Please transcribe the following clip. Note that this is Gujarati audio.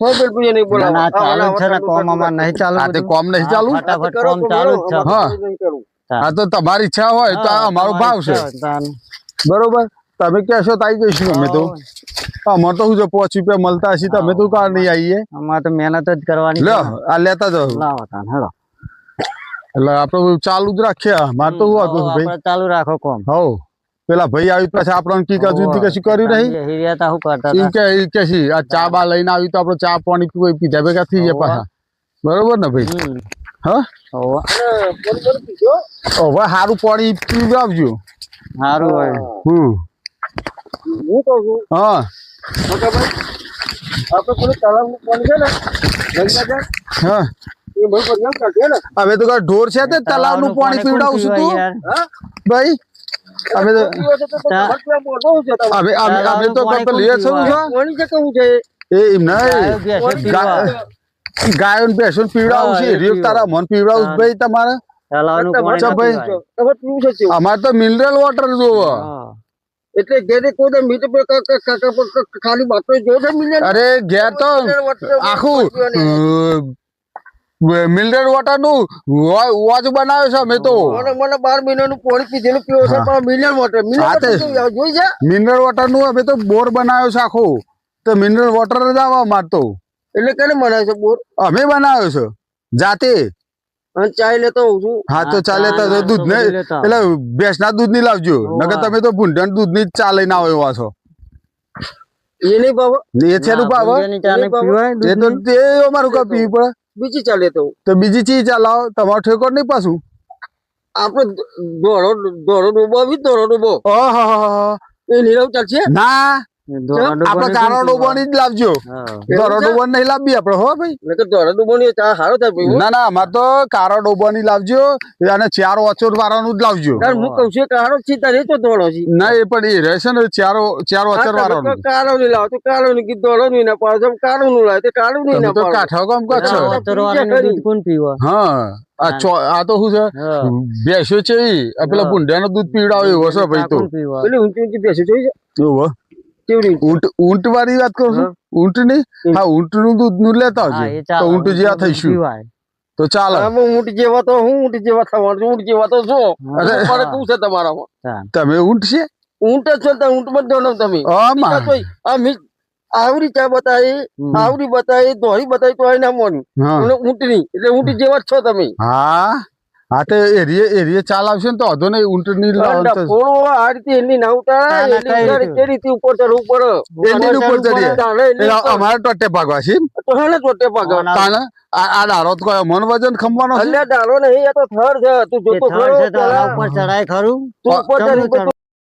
હો પેલું નહીં ના, ના, ચાલુ છે ને કોમ અમાર નહીં ચાલુ આ તે કોમ નહીં ચાલુ? ફટાફટ કોમ ચાલુ છે. હા. આ તો તમારી ઈચ્છા હોય તો આ અમારો ભાવ છે. બરોબર? તમે કહેશો તો આવી જઈશું અમે તો. અમાર તો શું છે પાંચ રૂપિયા મળતા હશે તમે તો કાર નહીં આવીએ. અમારે તો મહેનત જ કરવાની લો આ લેતા જાઓ. લાવો તાન, હેડો. એટલે આપડે ચાલુ જ રાખીએ. મારે તો શું હતું ભાઈ? ચાલુ રાખો કોમ. હવ પેલા ભાઈ આવી પછી આપણને કી કજુ થી કશું કર્યું નહીં હિરિયા તા શું કરતા એમ હતા? કે ઈ કે છે, આ ચા બા લઈને આવી તો આપડે ચા પાણી પીવું એ પીધા ભેગા થઈ જાય પાછા. બરોબર ને ભાઈ? હમ. હા? હોવે. હવે સારું પાણી પીવી આવજો. હારું હોય હમ. હું કહું છું હા. મોટાભાઈ આપણે પેલું તળાવનું પાણી છે ને ગંગાજળ હા. એ ભાઈ પર એમ કાઢીએ ને. હવે તો કાંઈ ઢોર છે તે તલાવનું પાણી કોણ પીવડાવશું પીવાય તું? યાર? હા? ભાઈ? અમે તો છો છે. અમે અમે અમે તો તલાવનું કઈ પાણી કોણ કે કહું છે? એ એમ નહીં. ગાયો ભેંસો પીવડાવું છે. રીવ તારા મન પીવડાવું ભાઈ તમારે? છે? અમારે તો મિનરલ વોટર જોવો. હા. એટલે ઘેરે કોઈ મીટ ખાલી વાતો જો છે અરે ઘેર તો આખું મિનરલ વોટરનું વોચ બનાવ્યો છે અમે તો. મને બાર બાર મહિનાનું પાણી પીધેલું પીવો છે પણ મિનરલ વોટર? જોઈ છે? મિનરલ વોટરનું અમે તો બોર બનાવ્યો છે આખો. તો મિનરલ વોટર જ આવવા અમારે એટલે કેને બનાવ્યો છે બોર? અમે બનાવ્યો છે જાતે. અને ચાય લેતો છું. હા તો ચાલે તો દૂધ ને લેતા. એટલે ભેંસના દૂધની લાવજો. નકર તમે તો ભૂંડણ દૂધની ચા લઈને આવો એવા છો. એ નહીં ને એ છે નું ચા ને એ તો? અમારું કા પીવી પડે. બીજી ચા લેતો તો બીજી ચીજ ચાલાવો તમારો ઠેકો નહીં પાછું? આપણે ધોરણ ધોરણ ઊભો આવી ડૂબો. ઓહો એ નીરવ ચાલશે? ના. દોડા આપણે ડોબાની જ લાવજો. દોરો છે? ડોબાની નહીં લાવવી આપણે હો ભાઈ. ની ચા સારો થાય ના ના અમારે તો કારો ડોબાની લાવજો. અને ચાર ઓચોર વાળાનું જ લાવજો. હું કહું છું કે હારો છે તારે તો દોડો છે. ના એ પણ એ રહેશે ને ચારો ચાર ઓચર વાળાનું. કાળો નહીં લાવો તો કાળો નહીં દોડો નહીં ના પાડો કાળો નું લાવે તો કાળું નહીં ના તો પાડો. કાઠા કામ કો છો? હા. દૂધ કોણ પીવા? હા આ ચો- આ તો શું છે. ભેંસો છે. પેલા હા. ભૂંડિયાનું દૂધ પીવડાવે એવો છે ભાઈ તો. પેલી ઊંચી ઊંચી બેસી છે? કેવડી ઊંટ ઊંટ વાળી વાત કરું છું? ઊંટની હા ઊંટનું દૂધનું લેતા આવજો તો ઊંટ જેવા થઈશું. તો ચાલે. આમાં ઊંટ જેવા તો હું ઊંટ જેવા થવાનું ઊંટ જેવા તો છો અરે. મારે શું છે તમારામાં? તમે ઊંટ છે? ઊંટ જ છો તો ઊંટમાં દોડો તમે? આમાં આ તોય આ મી- આવડી ચા બતાવી આવરી બતાવી દોરી બતાવી તો એના મોની હા. ઊંટની એટલે ઊંટ જેવા જ છો તમે. હા. હા તો એરીએ એરીએ ચાલ આવશે ને તો અધો નહીં ઊંટની લાવવાનું તો- આ રીતે એની ના રીતે? કે રીતે ઉપર ચડવું પડે એની ઉપર ચડીએ. એટલે. અમારે ટોટે ભાગવા છે? તો હેને ટોટે ભાગવા ના, તાને આ આ દારો તો કોઈ મન વજન ખમવાનો છે અલ્યા ડાળો નહીં આ તો થર છે તું જોતો ખરો તો ઉપર ચડાય ખરું તું ઉપર ચડ-